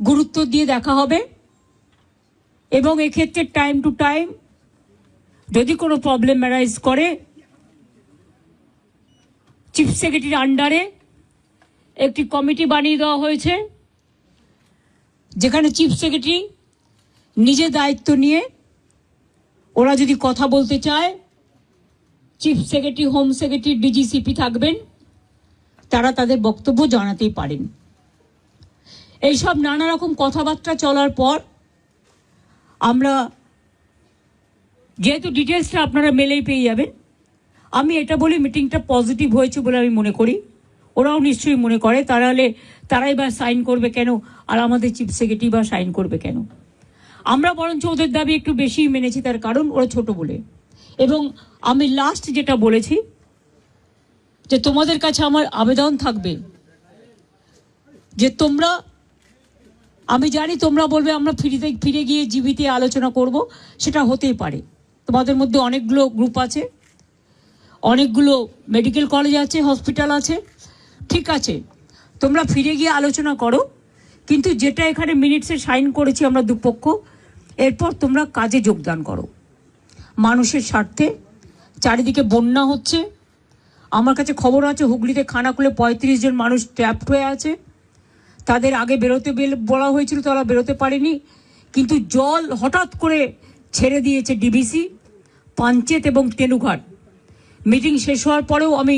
গুরুত্ব দিয়ে দেখা হবে। এবং এক্ষেত্রে টাইম টু টাইম যদি কোনো প্রবলেম অ্যারাইজ করে চিফ সেক্রেটারির আন্ডারে একটি কমিটি বানিয়ে দেওয়া হয়েছে, যেখানে চিফ সেক্রেটারি নিজে দায়িত্ব নিয়ে ওরা যদি কথা বলতে চায় chief secretary home secretary DGCP থাকবেন, তারা তাদের বক্তব্য জানাতেই পারেন। এইসব নানা রকম কথাবার্তা চলার পর আমরা যেহেতু ডিটেলসটা আপনারা মেলেই পেয়ে যাবেন, আমি এটা বলি মিটিংটা পজিটিভ হয়েছে বলে আমি মনে করি। ওরাও নিশ্চয়ই মনে করে, তারা হলে তারাই বা সাইন করবে কেন আর আমাদের চিফ সেক্রেটারি বা সাইন করবে কেন? আমরা বরঞ্চ ওদের দাবি একটু বেশি মেনেছি, তার কারণ ওরা ছোট বলে। এবং আমি লাস্ট যেটা বলেছি, যে তোমাদের কাছে আমার আবেদন থাকবে যে তোমরা আমি জানি তোমরা বলবে আমরা ফিরিতে, ফিরে গিয়ে জীবিতে আলোচনা করব, সেটা হতেই পারে। তোমাদের মধ্যে অনেকগুলো গ্রুপ আছে, অনেকগুলো মেডিকেল কলেজ আছে হসপিটাল আছে, ঠিক আছে। তোমরা ফিরে গিয়ে আলোচনা করো, কিন্তু যেটা এখানে মিনিটসে সাইন করেছি আমরা দুপক্ষ, এরপর তোমরা কাজে যোগদান করো। মানুষের স্বার্থে, চারিদিকে বন্যা হচ্ছে। আমার কাছে খবর আছে, হুগলিতে খানা খুলে পঁয়ত্রিশ জন মানুষ ট্র্যাপড হয়ে আছে। তাদের আগে বেরোতে বলা হয়েছিল, তারা বেরোতে পারেনি। কিন্তু জল হঠাৎ করে ছেড়ে দিয়েছে ডিবিসি, পাঞ্চেত এবং তেনুঘাট মিটিং শেষ হওয়ার পরেও আমি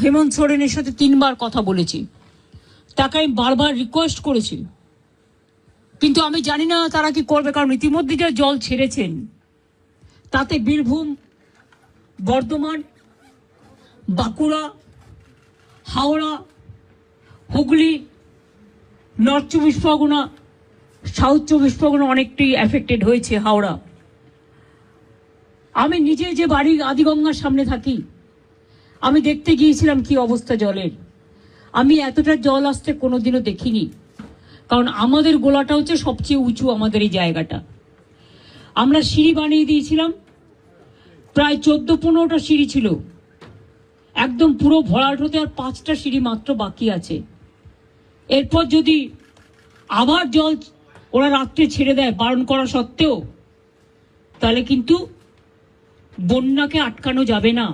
হেমন্ত সোরেনের সাথে তিনবার কথা বলেছি। তাকে আমি বারবার রিকোয়েস্ট করেছি। কিন্তু আমি জানি না তারা কি করবে, কারণ ইতিমধ্যে যা জল ছেড়েছেন, তাতে বীরভূম, বর্ধমান, বাঁকুড়া, হাওড়া, হুগলি নর্থ চব্বিশ পরগনা সাউথ চব্বিশ পরগনা অনেকটাই অ্যাফেক্টেড হয়েছে হাওড়া। আমি নিজে যে বাড়ি আদিগঙ্গার সামনে থাকি, আমি দেখতে গিয়েছিলাম কি অবস্থা জলের। আমি এতটা জল আসতে কোনোদিনও দেখিনি, কারণ আমাদের গোলাটা হচ্ছে সবচেয়ে উঁচু আমাদের এই জায়গাটা। আমরা সিঁড়ি বানিয়ে দিয়েছিলাম, প্রায় চোদ্দ পনেরোটা সিঁড়ি ছিল। একদম পুরো ভরাট হতে আর পাঁচটা সিঁড়ি মাত্র বাকি আছে। এরপর যদি আবার জল ওরা রাত্রে ছেড়ে দেয় বারণ করা সত্ত্বেও, তাহলে কিন্তু বন্যাকে আটকানো যাবে না।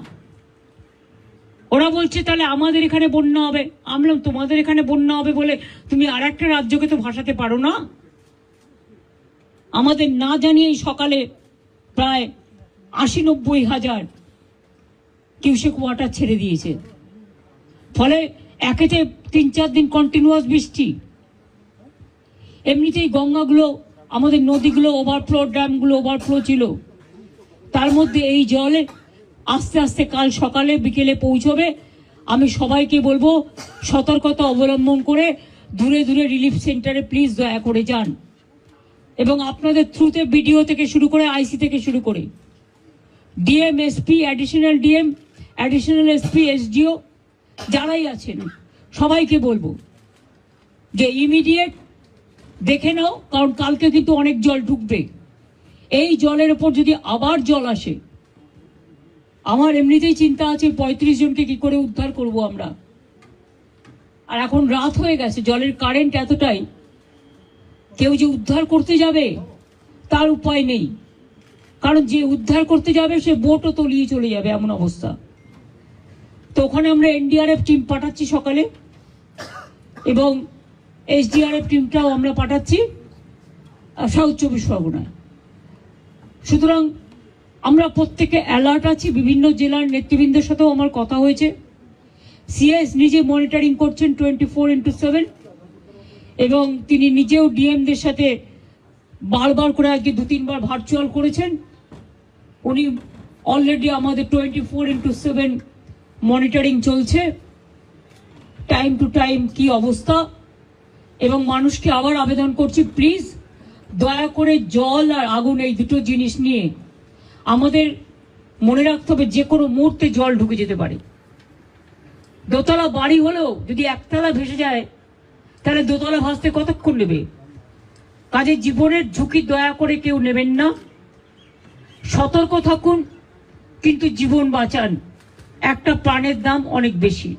ওরা বলছে, তাহলে আমাদের এখানে বন্যা হবে। আমলাম তোমাদের এখানে বন্যা হবে বলে তুমি আর একটা রাজ্যকে তো ভাসাতে পারো না? আমাদের না জানিয়েই সকালে প্রায় আশি নব্বই হাজার কিউসেক ওয়াটার ছেড়ে দিয়েছে। ফলে একেতে তিন চার দিন কন্টিনিউয়াস বৃষ্টি। এমনিতেই গঙ্গাগুলো, আমাদের নদীগুলো ওভারফ্লো ড্যামগুলো ওভারফ্লো ছিল। তার মধ্যে এই জলে আস্তে আস্তে কাল সকালে বিকেলে পৌঁছবে। আমি সবাইকে বলব, সতর্কতা অবলম্বন করে দূরে দূরে রিলিফ সেন্টারে প্লিজ দয়া করে যান। এবং আপনাদের থ্রুতে বিডিও থেকে শুরু করে আইসি থেকে শুরু করে। DM SP additional DM additional SP SDO যারাই আছেন, সবাইকে বলব যে ইমিডিয়েট দেখে নাও, কারণ কালকে কিন্তু অনেক জল ঢুকবে। এই জলের ওপর যদি আবার জল আসে, আমার এমনিতেই চিন্তা আছে পঁয়ত্রিশ জনকে কি করে উদ্ধার করব আমরা। আর এখন রাত হয়ে গেছে, জলের কারেন্ট এতটাই, কেউ যে উদ্ধার করতে যাবে, তার উপায় নেই। কারণ যে উদ্ধার করতে যাবে, সে বোটও তলিয়ে চলে যাবে, এমন অবস্থা। তো ওখানে আমরা এনডিআরএফ টিম পাঠাচ্ছি সকালে। এবং এসডিআরএফ টিমটাও আমরা পাঠাচ্ছি সাউথ চব্বিশ পরগনায় সুতরাং আমরা প্রত্যেকে অ্যালার্ট আছি, বিভিন্ন জেলার নেতৃবৃন্দের সাথেও আমার কথা হয়েছে। সিএস নিজে মনিটরিং করছেন টোয়েন্টি ফোর ইন্টু সেভেন এবং তিনি নিজেও ডিএমদের সাথে বারবার করে আজকে দু, তিনবার ভার্চুয়াল করেছেন। উনি অলরেডি আমাদের twenty four into seven monitoring চলছে। টাইম টু টাইম কি অবস্থা? এবং মানুষকে আবার আবেদন করছি প্লিজ দয়া করে জল আর আগুন এই দুটো জিনিস নিয়ে। আমাদের মনে রাখতে হবে যে কোনো মুহূর্তে জল ঢুকে যেতে পারে। দোতলা বাড়ি হলেও যদি একতলা ভেসে যায়, তাহলে দোতলা ভাসতে কতক্ষণ নেবে? কাজে জীবনের ঝুঁকি দয়া করে কেউ নেবেন না। সতর্ক থাকুন, কিন্তু জীবন বাঁচান। একটা প্রাণের দাম অনেক বেশি।